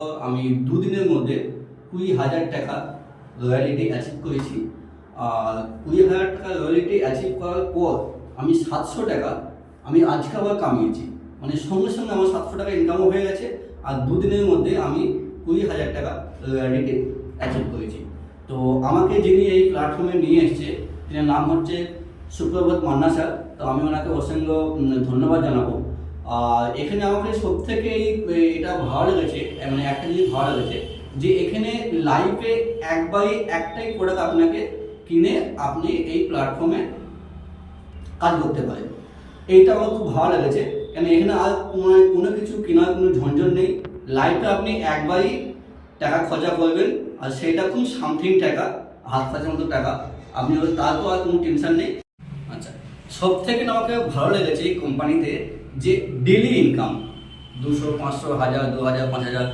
আমি দুদিনের মধ্যে কুড়ি হাজার টাকা রয়্যালিটি অ্যাচিভ করেছি। আর কুড়ি হাজার টাকা রয়্যালিটি অ্যাচিভ করার পর আমি সাতশো টাকা আমি আজকে আবার কামিয়েছি। মানে সঙ্গে সঙ্গে আমার সাতশো টাকা ইনকামও হয়ে গেছে আর দুদিনের মধ্যে আমি কুড়ি হাজার টাকা রয়্যালিটি অ্যাচিভ করেছি। তো আমাকে যিনি এই প্ল্যাটফর্মে নিয়ে এসছে, তিনার নাম হচ্ছে সুপ্রভাত মান্না স্যার। তো আমি ওনাকে অসংখ্য ধন্যবাদ জানাব। আর এখানে আমাকে সব থেকে এটা ভালো লেগেছে মানে একটা জিনিস ভালো লেগেছে, যে এখানে লাইফে একবারই একটাই প্রোডাক্ট আপনাকে কিনে আপনি এই প্ল্যাটফর্মে কাজ করতে পারেন। এইটা আমার খুব ভালো লেগেছে, কেন এখানে আর কোনো কিছু কেনার কোনো ঝঞ্ঝট নেই। লাইফে আপনি একবারই টাকা খরচা করবেন, আর সেটা খুব সামথিং টাকা, হাত খরচার মতো টাকা, আপনি তার তো আর কোনো টেনশন নেই। আচ্ছা সব থেকে আমাকে ভালো লেগেছে এই কোম্পানিতে যে ডেলি ইনকাম দুশো পাঁচশো হাজার দু হাজার পাঁচ হাজার।